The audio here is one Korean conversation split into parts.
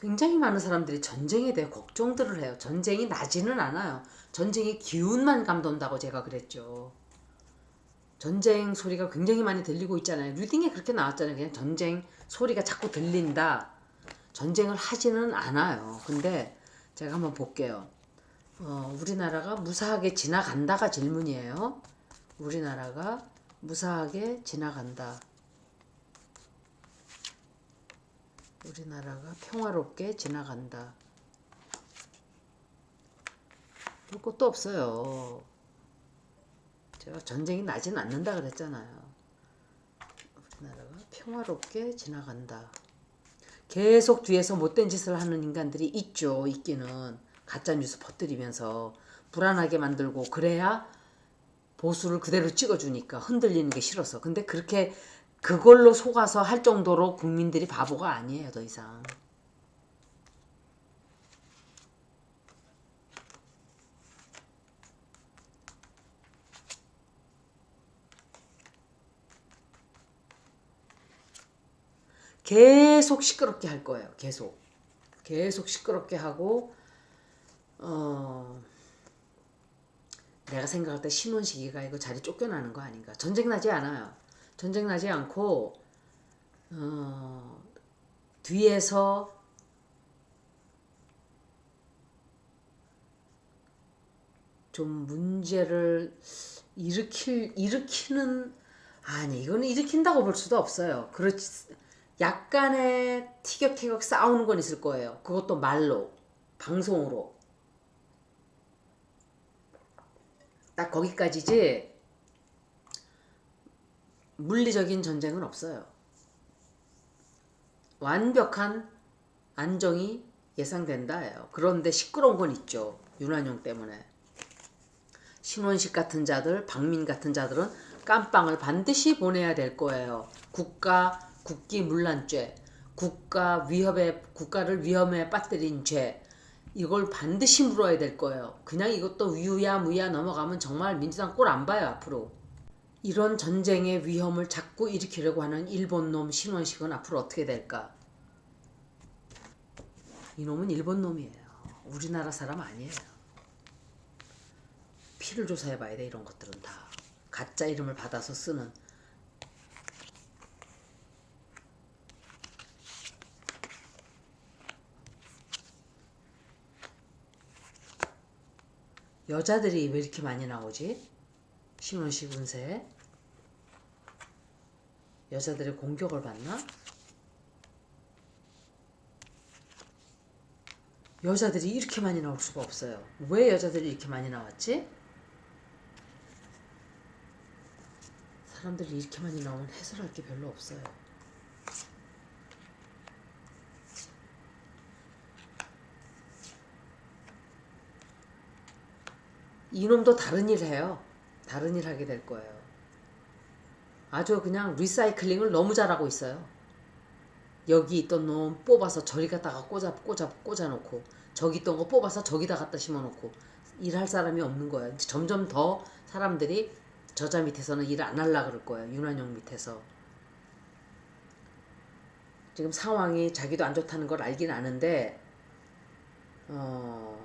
굉장히 많은 사람들이 전쟁에 대해 걱정들을 해요. 전쟁이 나지는 않아요. 전쟁의 기운만 감돈다고 제가 그랬죠. 전쟁 소리가 굉장히 많이 들리고 있잖아요. 리딩에 그렇게 나왔잖아요. 그냥 전쟁 소리가 자꾸 들린다. 전쟁을 하지는 않아요. 근데 제가 한번 볼게요. 어, 우리나라가 무사하게 지나간다가 질문이에요. 우리나라가 무사하게 지나간다. 우리나라가 평화롭게 지나간다. 볼 것도 없어요. 제가 전쟁이 나진 않는다 그랬잖아요. 우리나라가 평화롭게 지나간다. 계속 뒤에서 못된 짓을 하는 인간들이 있죠. 있기는 가짜 뉴스 퍼뜨리면서 불안하게 만들고 그래야 보수를 그대로 찍어주니까 흔들리는 게 싫어서. 근데 그렇게 그걸로 속아서 할 정도로 국민들이 바보가 아니에요, 더 이상. 계속 시끄럽게 할 거예요. 계속. 계속 시끄럽게 하고 어 내가 생각할 때 신혼시기가 이거 자리 쫓겨나는 거 아닌가. 전쟁 나지 않아요. 전쟁 나지 않고 어 뒤에서 좀 문제를 일으킬 일으키는 아니 이거는 일으킨다고 볼 수도 없어요. 그렇지 약간의 티격태격 싸우는 건 있을 거예요. 그것도 말로 방송으로 딱 거기까지지 물리적인 전쟁은 없어요. 완벽한 안정이 예상된다예요. 그런데 시끄러운 건 있죠. 윤한용 때문에. 신원식 같은 자들, 박민 같은 자들은 깜빵을 반드시 보내야 될 거예요. 국가 국기 문란죄, 국가 위협에 국가를 위험에 빠뜨린 죄 이걸 반드시 물어야 될 거예요. 그냥 이것도 위야 무야 넘어가면 정말 민주당 꼴 안 봐요 앞으로. 이런 전쟁의 위험을 자꾸 일으키려고 하는 일본 놈 신원식은 앞으로 어떻게 될까? 이놈은 일본 놈이에요. 우리나라 사람 아니에요. 피를 조사해봐야 돼 이런 것들은 다 가짜 이름을 받아서 쓰는 여자들이 왜 이렇게 많이 나오지? 신혼식 운세 여자들의 공격을 받나? 여자들이 이렇게 많이 나올 수가 없어요. 왜 여자들이 이렇게 많이 나왔지? 사람들이 이렇게 많이 나오면 해설할 게 별로 없어요. 이놈도 다른 일 해요. 다른 일 하게 될 거예요. 아주 그냥 리사이클링을 너무 잘하고 있어요. 여기 있던 놈 뽑아서 저리 갖다가 꽂아 꽂아 꽂아 놓고 저기 있던 거 뽑아서 저기다 갖다 심어 놓고 일할 사람이 없는 거예요. 점점 더 사람들이 저자 밑에서는 일 안 할라 그럴 거예요. 윤한영 밑에서. 지금 상황이 자기도 안 좋다는 걸 알긴 아는데 어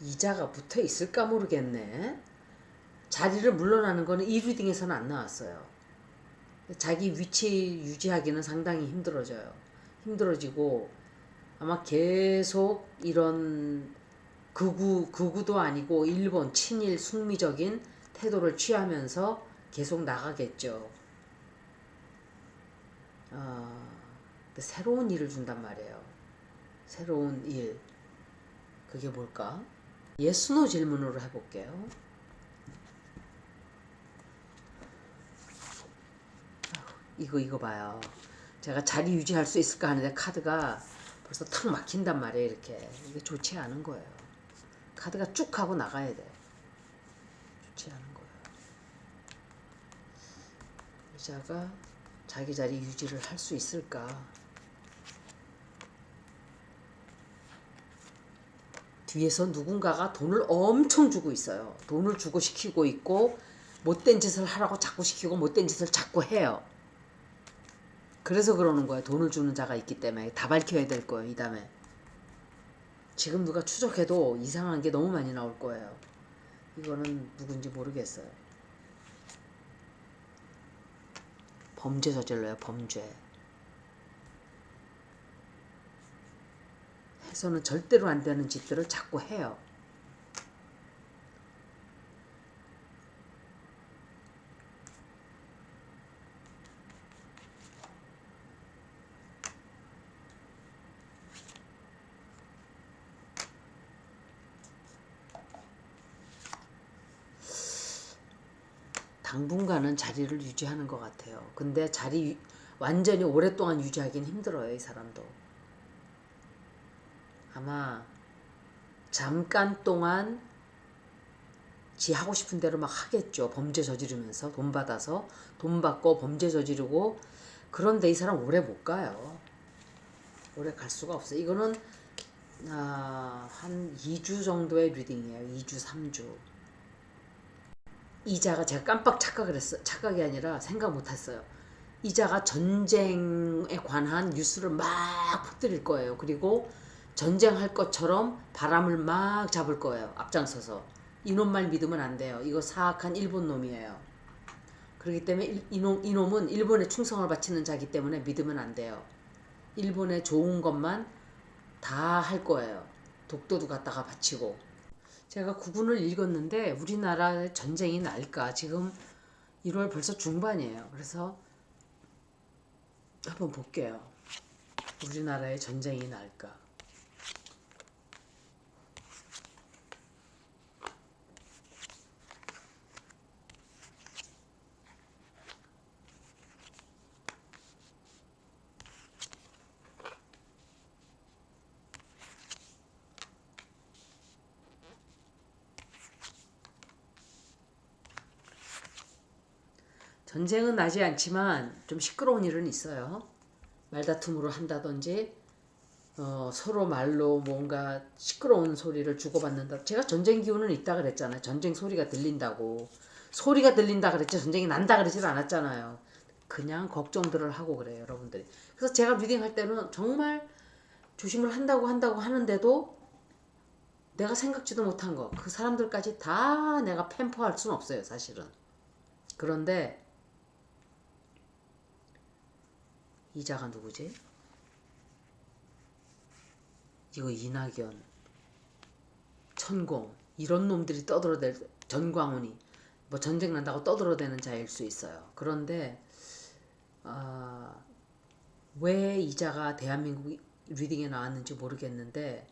이자가 붙어 있을까 모르겠네. 자리를 물러나는 거는 이 리딩에서는 안 나왔어요. 자기 위치 유지하기는 상당히 힘들어져요. 힘들어지고 아마 계속 이런 극우 극우도 아니고 일본 친일 숙미적인 태도를 취하면서 계속 나가겠죠. 어, 새로운 일을 준단 말이에요. 새로운 일. 그게 뭘까? 예스노 질문으로 해볼게요. 이거 이거 봐요. 제가 자리 유지할 수 있을까 하는데 카드가 벌써 탁 막힌단 말이에요. 이렇게 이게 좋지 않은 거예요. 카드가 쭉 하고 나가야 돼. 좋지 않은 거예요. 의자가 자기 자리 유지를 할 수 있을까? 뒤에서 누군가가 돈을 엄청 주고 있어요. 돈을 주고 시키고 있고 못된 짓을 하라고 자꾸 시키고 못된 짓을 자꾸 해요. 그래서 그러는 거예요. 돈을 주는 자가 있기 때문에 다 밝혀야 될 거예요. 이 다음에 지금 누가 추적해도 이상한 게 너무 많이 나올 거예요. 이거는 누군지 모르겠어요. 범죄 저질러요. 범죄. 해서는 절대로 안 되는 짓들을 자꾸 해요. 당분간은 자리를 유지하는 것 같아요. 근데 자리 유- 완전히 오랫동안 유지하기는 힘들어요, 이 사람도. 아마 잠깐 동안 지 하고 싶은 대로 막 하겠죠. 범죄 저지르면서 돈 받아서 돈 받고 범죄 저지르고 그런데 이 사람 오래 못 가요. 오래 갈 수가 없어요. 이거는 아, 한 2주 정도의 리딩이에요. 2주, 3주. 이자가 제가 깜빡 착각을 했어. 착각이 아니라 생각 못 했어요. 이자가 전쟁에 관한 뉴스를 막 퍼뜨릴 거예요. 그리고 전쟁할 것처럼 바람을 막 잡을 거예요. 앞장서서. 이놈 말 믿으면 안 돼요. 이거 사악한 일본 놈이에요. 그렇기 때문에 일- 이놈, 이놈은 일본에 충성을 바치는 자기 때문에 믿으면 안 돼요. 일본에 좋은 것만 다 할 거예요. 독도도 갖다가 바치고. 제가 구분을 읽었는데 우리나라의 전쟁이 날까? 지금 1월 벌써 중반이에요. 그래서 한번 볼게요. 우리나라의 전쟁이 날까? 전쟁은 나지 않지만 좀 시끄러운 일은 있어요. 말다툼으로 한다든지 어, 서로 말로 뭔가 시끄러운 소리를 주고받는다. 제가 전쟁 기운은 있다 그랬잖아요. 전쟁 소리가 들린다고. 소리가 들린다 그랬지 전쟁이 난다 그러질 않았잖아요. 그냥 걱정들을 하고 그래요, 여러분들이. 그래서 제가 리딩 할 때는 정말 조심을 한다고 한다고 하는데도 내가 생각지도 못한 거, 그 사람들까지 다 내가 팸퍼할 수는 없어요, 사실은. 그런데 이자가 누구지? 이거 이낙연, 천공 이런 놈들이 떠들어댈 전광훈이 뭐 전쟁 난다고 떠들어대는 자일 수 있어요. 그런데 아, 왜 이자가 대한민국 리딩에 나왔는지 모르겠는데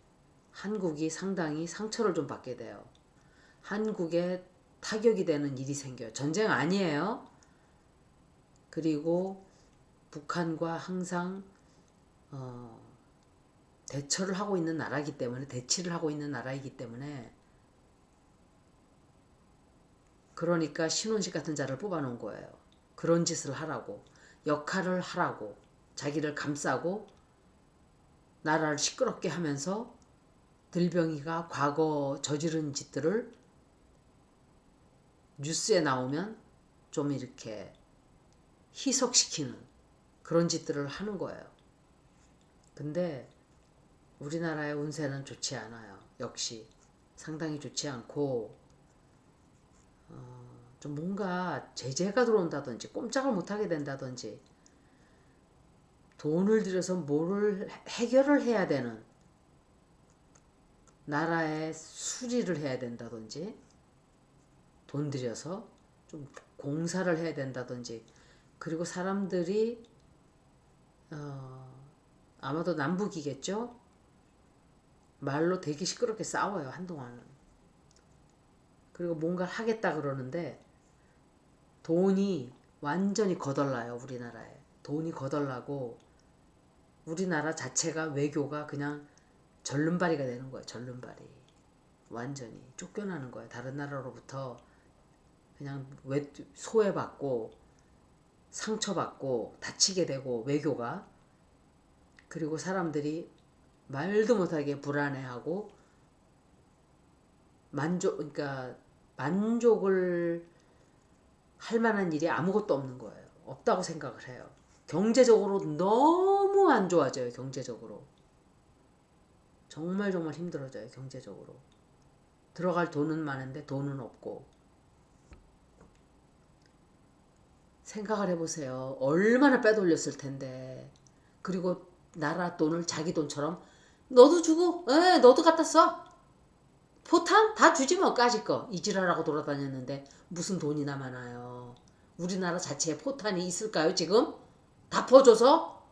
한국이 상당히 상처를 좀 받게 돼요. 한국에 타격이 되는 일이 생겨요. 전쟁 아니에요. 그리고 북한과 항상 어, 대처를 하고 있는 나라이기 때문에 대치를 하고 있는 나라이기 때문에 그러니까 신원식 같은 자를 뽑아놓은 거예요. 그런 짓을 하라고 역할을 하라고 자기를 감싸고 나라를 시끄럽게 하면서 들병이가 과거 저지른 짓들을 뉴스에 나오면 좀 이렇게 희석시키는 그런 짓들을 하는 거예요. 근데 우리나라의 운세는 좋지 않아요. 역시 상당히 좋지 않고 어, 좀 뭔가 제재가 들어온다든지 꼼짝을 못하게 된다든지 돈을 들여서 뭐를 해결을 해야 되는 나라의 수리를 해야 된다든지 돈 들여서 좀 공사를 해야 된다든지 그리고 사람들이 어, 아마도 남북이겠죠? 말로 되게 시끄럽게 싸워요 한동안은. 그리고 뭔가 하겠다 그러는데 돈이 완전히 거덜나요 우리나라에. 돈이 거덜나고 우리나라 자체가 외교가 그냥 절름발이가 되는 거예요 절름발이. 완전히 쫓겨나는 거예요. 다른 나라로부터 그냥 외, 소외받고 상처받고 다치게 되고 외교가 그리고 사람들이 말도 못하게 불안해하고 만족 그러니까 만족을 할 만한 일이 아무것도 없는 거예요. 없다고 생각을 해요. 경제적으로 너무 안 좋아져요. 경제적으로. 정말 정말 힘들어져요. 경제적으로. 들어갈 돈은 많은데 돈은 없고. 생각을 해보세요. 얼마나 빼돌렸을 텐데. 그리고 나라 돈을 자기 돈처럼 너도 주고, 에 너도 갖다 써. 포탄 다 주지 뭐 까짓 거 이지랄하고 돌아다녔는데 무슨 돈이나 많아요. 우리나라 자체에 포탄이 있을까요 지금? 다 퍼줘서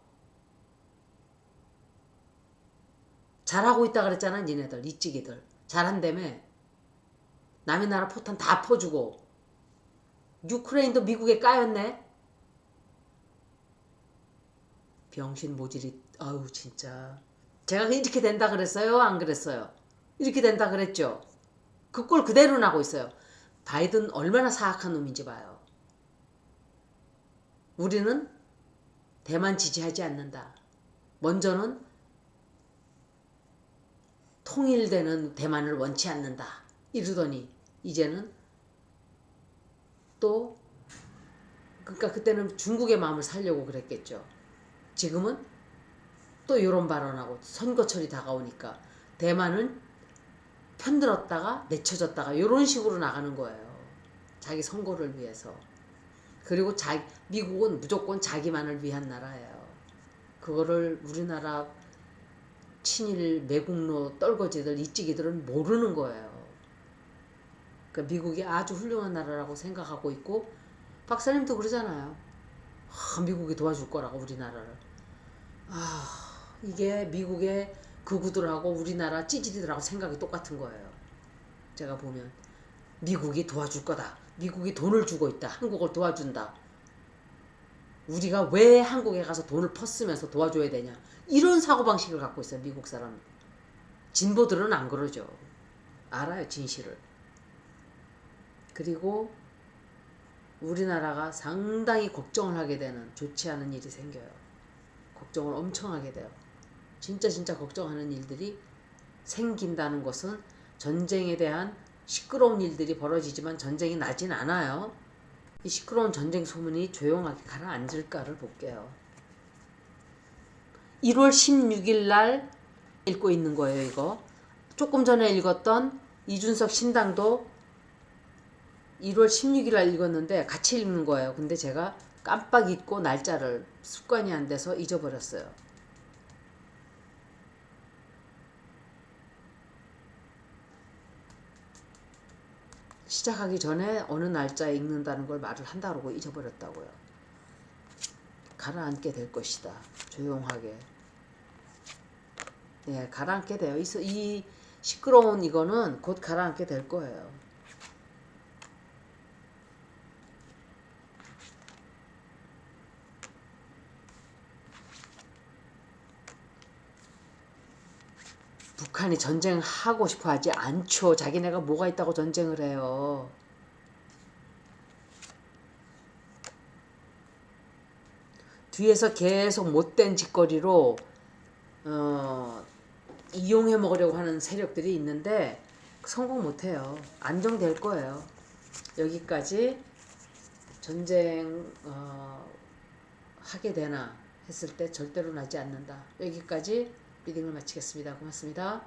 잘하고 있다 그랬잖아 니네들 이찌기들 잘한다며 남의 나라 포탄 다 퍼주고 유크레인도 미국에 까였네. 병신 모질이 아유 진짜. 제가 이렇게 된다 그랬어요? 안 그랬어요? 이렇게 된다 그랬죠? 그 꼴 그대로 나고 있어요. 바이든 얼마나 사악한 놈인지 봐요. 우리는 대만 지지하지 않는다. 먼저는 통일되는 대만을 원치 않는다. 이러더니 이제는 또 그러니까 그때는 중국의 마음을 살려고 그랬겠죠. 지금은 또 이런 발언하고 선거철이 다가오니까 대만은 편들었다가 내쳐졌다가 이런 식으로 나가는 거예요. 자기 선거를 위해서. 그리고 자, 미국은 무조건 자기만을 위한 나라예요. 그거를 우리나라 친일 매국노 떨거지들 이찌기들은 모르는 거예요. 그러니까 미국이 아주 훌륭한 나라라고 생각하고 있고 박사님도 그러잖아요. 아, 미국이 도와줄 거라고 우리나라를. 아 이게 미국의 극우들하고 우리나라 찌질이들하고 생각이 똑같은 거예요. 제가 보면 미국이 도와줄 거다. 미국이 돈을 주고 있다. 한국을 도와준다. 우리가 왜 한국에 가서 돈을 퍼쓰면서 도와줘야 되냐. 이런 사고방식을 갖고 있어요. 미국 사람. 진보들은 안 그러죠. 알아요. 진실을. 그리고 우리나라가 상당히 걱정을 하게 되는 좋지 않은 일이 생겨요. 걱정을 엄청 하게 돼요. 진짜 진짜 걱정하는 일들이 생긴다는 것은 전쟁에 대한 시끄러운 일들이 벌어지지만 전쟁이 나진 않아요. 이 시끄러운 전쟁 소문이 조용하게 가라앉을까를 볼게요. 1월 16일 날 읽고 있는 거예요, 이거. 조금 전에 읽었던 이준석 신당도 1월 16일 날 읽었는데 같이 읽는 거예요. 근데 제가 깜빡 잊고 날짜를 습관이 안 돼서 잊어버렸어요. 시작하기 전에 어느 날짜에 읽는다는 걸 말을 한다고 잊어버렸다고요. 가라앉게 될 것이다. 조용하게. 네, 가라앉게 돼요. 이, 이 시끄러운 이거는 곧 가라앉게 될 거예요. 북한이 전쟁하고 싶어 하지 않죠. 자기네가 뭐가 있다고 전쟁을 해요. 뒤에서 계속 못된 짓거리로 어, 이용해 먹으려고 하는 세력들이 있는데 성공 못해요. 안정될 거예요. 여기까지 전쟁 어, 하게 되나 했을 때 절대로 나지 않는다. 여기까지 리딩을 마치겠습니다. 고맙습니다.